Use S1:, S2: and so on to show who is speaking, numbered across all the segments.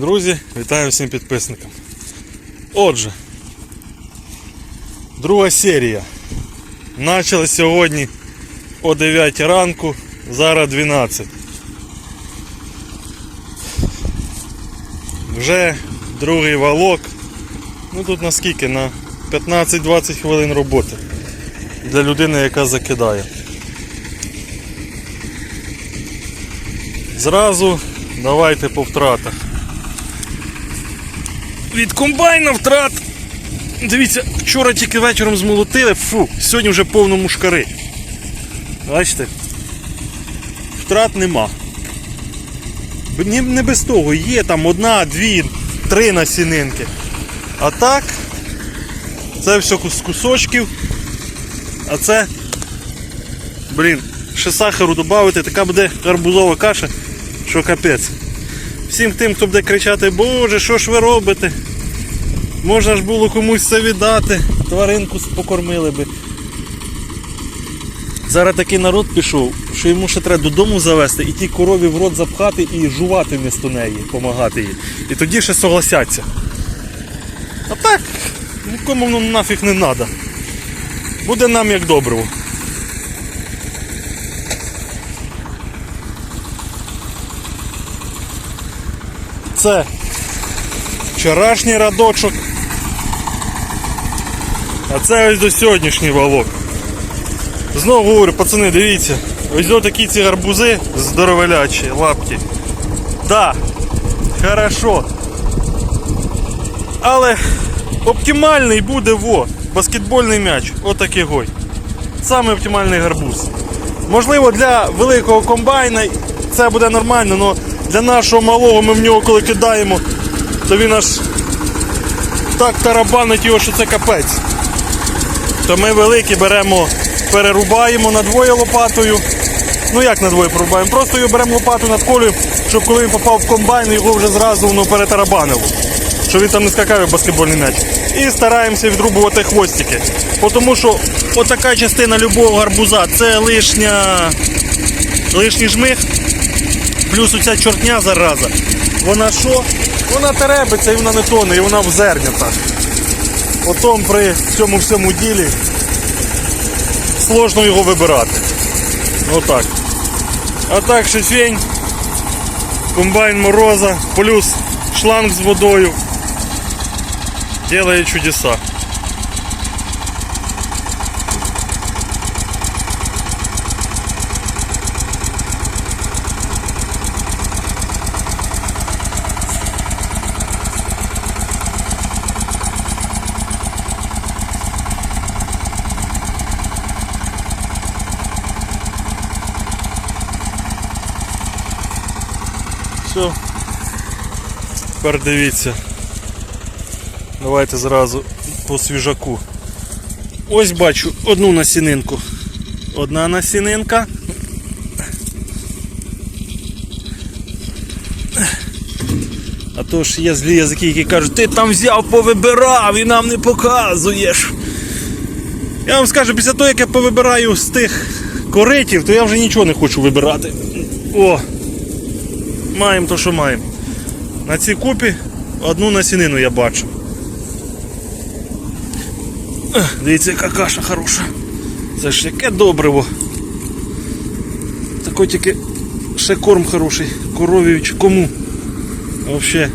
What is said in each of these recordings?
S1: Друзі, вітаю всім підписникам. Отже, друга серія. Почали сьогодні о 9 ранку, зараз 12. Вже другий валок. Ну тут наскільки? На 15-20 хвилин роботи. Для людини, яка закидає. Зразу давайте по втратах. Від комбайна втрат. Дивіться, вчора тільки вечором змолотили, фу, сьогодні вже повно мушкари. Бачите? Втрат нема. Не, без того, є там одна, дві, три насінинки. А так, це все з кусочків. А це, блін, ще сахару додати, така буде гарбузова каша, що капець. Всім тим, хто буде кричати, Боже, що ж ви робите? Можна ж було комусь це віддати, тваринку покормили би. Зараз такий народ пішов, що йому ще треба додому завести і ті корові в рот запхати і жувати вмісто неї, допомагати їй. І тоді ще согласяться. А так, нікому воно нафіг не треба. Буде нам як добриво. Це вчорашній радочок. А це ось до сьогоднішній валок. Знову говорю, пацани, дивіться, ось до такі ці гарбузи здоровелячі, лапки. Да, хорошо. Але оптимальний буде во, баскетбольний м'яч. Отакий гой. Саме оптимальний гарбуз. Можливо, для великого комбайна це буде нормально, але для нашого малого ми в нього коли кидаємо, то він аж так тарабанить його, що це капець. То ми великі беремо, перерубаємо надвоє лопатою. Ну як надвоє перерубаємо? Просто його беремо лопату надколюємо, щоб коли він попав в комбайн, його вже зразу воно перетарабанило. Щоб він там не скакав як баскетбольний м'яч. І стараємося відрубувати хвостики. Тому що отака частина любого гарбуза це лишня, лишній жмих. Плюс оця чортня зараза. Вона що? Вона теребиться і вона не тоне, і вона в зернята. Потім при цьому всьому ділі сложно його вибирати. Отак. А так шифень, комбайн мороза, плюс шланг з водою. Делає чудеса. Все. Тепер дивіться. Давайте зразу по свіжаку. Ось бачу одну насінинку. Одна насінинка. А то ж є злі язики, які кажуть, ти там взяв, повибирав і нам не показуєш. Я вам скажу, після того, як я повибираю з тих коритів, то я вже нічого не хочу вибирати. О! Маємо то, що маємо. На цій купі одну насінину я бачу. Дивіться, яка каша хороша. Це ж яке добриво. Такой тільки ще корм хороший. Корові чи кому. Вообще.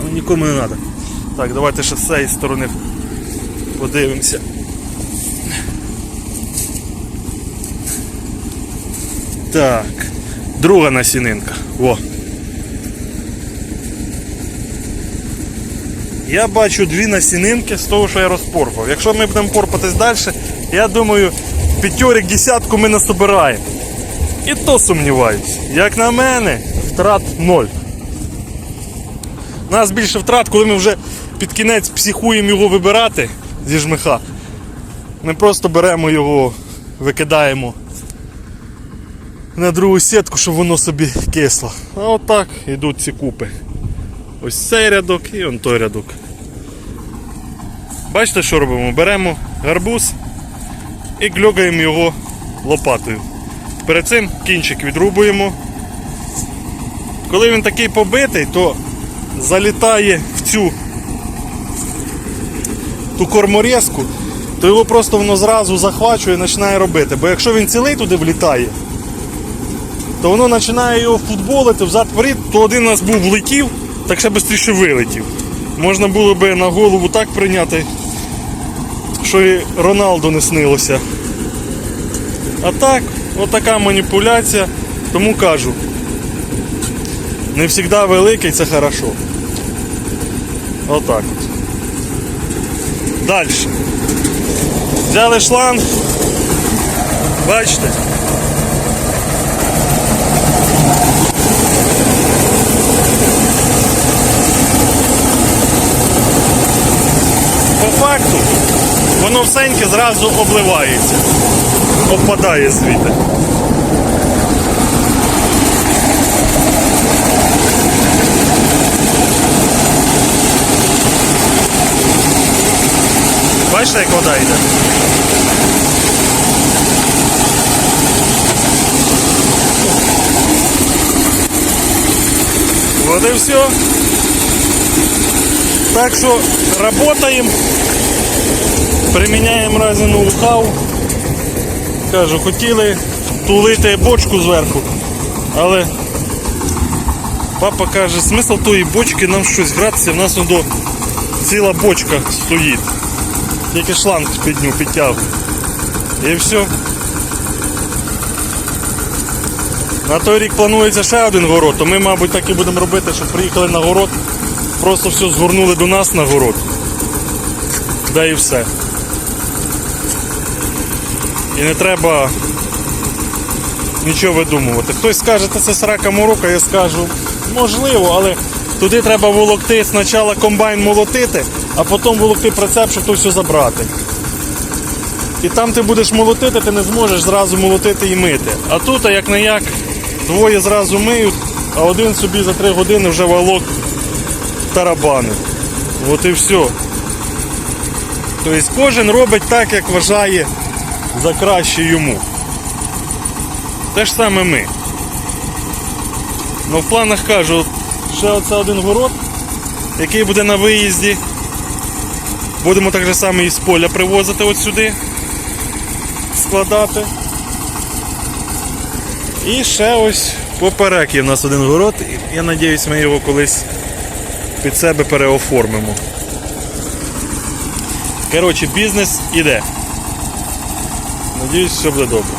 S1: Але нікому не треба. Так, давайте ще з цієї сторони подивимося. Так. Друга насінинка. Во. Я бачу дві насінинки з того, що я розпорпав. Якщо ми будемо порпатись далі, я думаю, п'ятьорик десятку ми насобираємо. І то сумніваюсь. Як на мене, втрат ноль. У нас більше втрат, коли ми вже під кінець психуємо його вибирати зі жмиха. Ми просто беремо його, викидаємо на другу сітку, щоб воно собі кисло. А отак йдуть ці купи. Ось цей рядок і он той рядок. Бачите, що робимо? Беремо гарбуз і глюгаємо його лопатою. Перед цим кінчик відрубуємо. Коли він такий побитий, то залітає в цю ту корморезку, то його просто воно зразу захвачує і починає робити. Бо якщо він цілий туди влітає, то воно починає його футболити взад вперед, то один у нас був влетів, так ще швидше вилетів. Можна було би на голову так прийняти, що і Роналду не снилося. А так, отака маніпуляція, тому кажу. Не завжди великий це хорошо. Отак от. Далі. Взяли шланг. Бачите? По факту воно всеньке зразу обливається. Опадає звідти. Бачите, як вода йде? Вот и все. Так что работаем, приміняємо разі ноу-хау. Кажу, хотіли тулити бочку зверху, але папа каже, смисл тої бочки нам щось гратися, в нас воно ціла бочка стоїть. Тільки шланг під нього підтягує. І все. На той рік планується ще один город, то ми, мабуть, так і будемо робити, щоб приїхали на город, просто все згорнули до нас на город. Да і все. І не треба нічого видумувати. Хтось скаже, це срака морока, я скажу, можливо, але туди треба волокти спочатку комбайн молотити, а потім волокти прицеп, щоб то все забрати. І там ти будеш молотити, ти не зможеш зразу молотити і мити. А тут, як не як, двоє зразу миють, а один собі за три години вже волок тарабани. От і все. Тобто кожен робить так, як вважає за краще йому. Те ж саме ми. Ну в планах кажу, ще оце один город, який буде на виїзді. Будемо так же само із поля привозити от сюди, складати. І ще ось поперек є в нас один город, я сподіваюся, ми його колись під себе переоформимо. Коротше, бізнес іде. Надіюсь, все буде добре.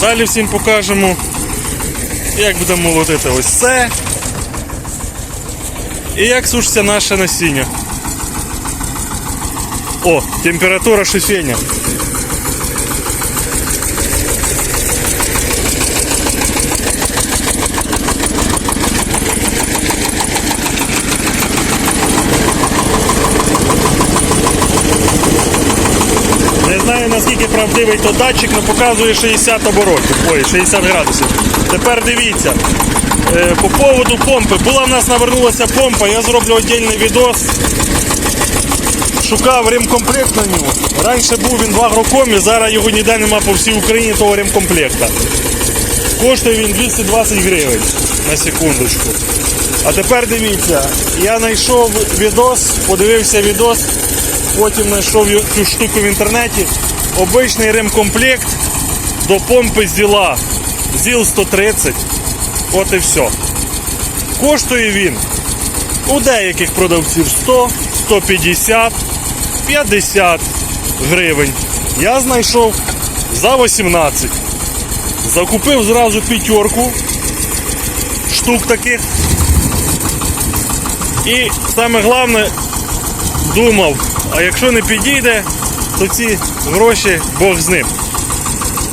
S1: Далі всім покажемо, як будемо молотити ось це. І як сушиться наше насіння. О, температура шифеня. Не знаю наскільки правдивий то датчик, але показує 60 оборотів. Ой, 60 градусів. Тепер дивіться. Е, По поводу помпи. Була в нас навернулася помпа, я зроблю віддільний відос. Шукав ремкомплект на нього. Раніше був він в агрокомі, зараз його ніде нема по всій Україні того ремкомплекта. Коштує він 220 гривень на секундочку. А тепер дивіться, я знайшов відос, подивився відос, потім знайшов цю штуку в інтернеті. Обичний ремкомплект до помпи ЗІЛа. ЗІЛ 130. От і все. Коштує він у деяких продавців 100, 150, 50 гривень. Я знайшов за 18. Закупив зразу п'ятерку штук таких. І саме головне думав, а якщо не підійде, то ці гроші Бог з ним.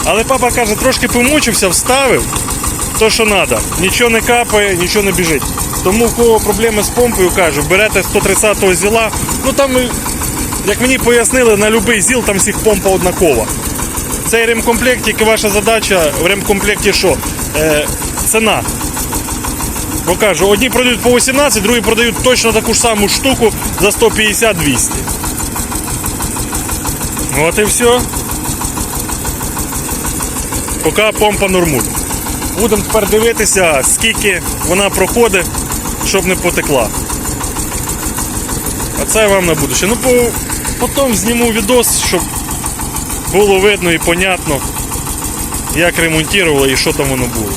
S1: Але папа каже, трошки помучився, вставив то, що треба. Нічого не капає, нічого не біжить. Тому в кого проблеми з помпою, кажу, берете 130-го зіла. Ну там, як мені пояснили, на будь-який зіл там всіх помпа однакова. Цей ремкомплект, тільки ваша задача в ремкомплекті що? Е, ціна. Бо кажу, одні продають по 18, другі продають точно таку ж саму штуку за 150-200. От і все. Поки помпа нормуль. Будемо тепер дивитися, скільки вона проходить, щоб не потекла. А це вам на будуще. Ну, по, потім зніму відос, щоб було видно і понятно, як ремонтували і що там воно було.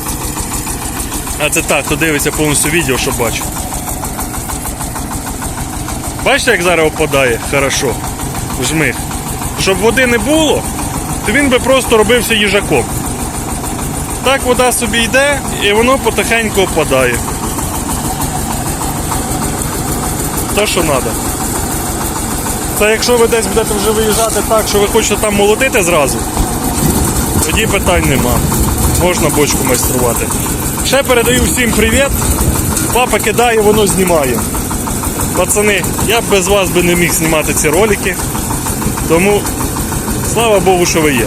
S1: А це так, хто дивиться повністю відео, щоб бачив. Бачите, як зараз опадає хорошо жмих. Щоб води не було, то він би просто робився їжаком. Так вода собі йде і воно потихеньку опадає. Те, що треба. Це якщо ви десь будете вже виїжджати так, що ви хочете там молотити зразу, тоді питань нема. Можна бочку майструвати. Ще передаю всім привіт. Папа кидає, воно знімає. Пацани, я б без вас би не міг знімати ці ролики. Тому слава Богу, що ви є.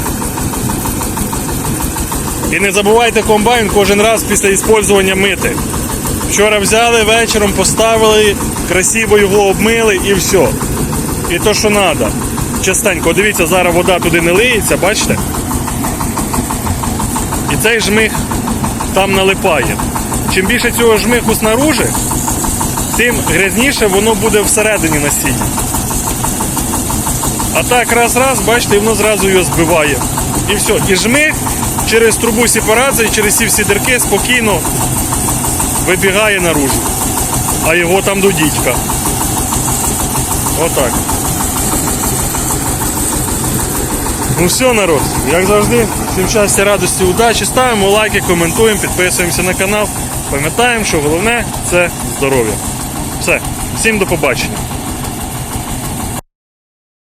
S1: І не забувайте комбайн кожен раз після використання мити. Вчора взяли, вечором поставили, красиво його обмили і все. І то, що треба. Частенько, дивіться, зараз вода туди не лиється, бачите? І цей жмих там налипає. Чим більше цього жмиху снаружи, тим грязніше воно буде всередині насіння. А так раз-раз, бачите, воно зразу його збиває. І все. І жмих через трубу сепарації, через ці всі дірки спокійно вибігає наружу. А його там до дідька. Отак. Ну все, народ, як завжди, всім щастя, радості, удачі. Ставимо лайки, коментуємо, підписуємося на канал. Пам'ятаємо, що головне це здоров'я. Все, всім до побачення.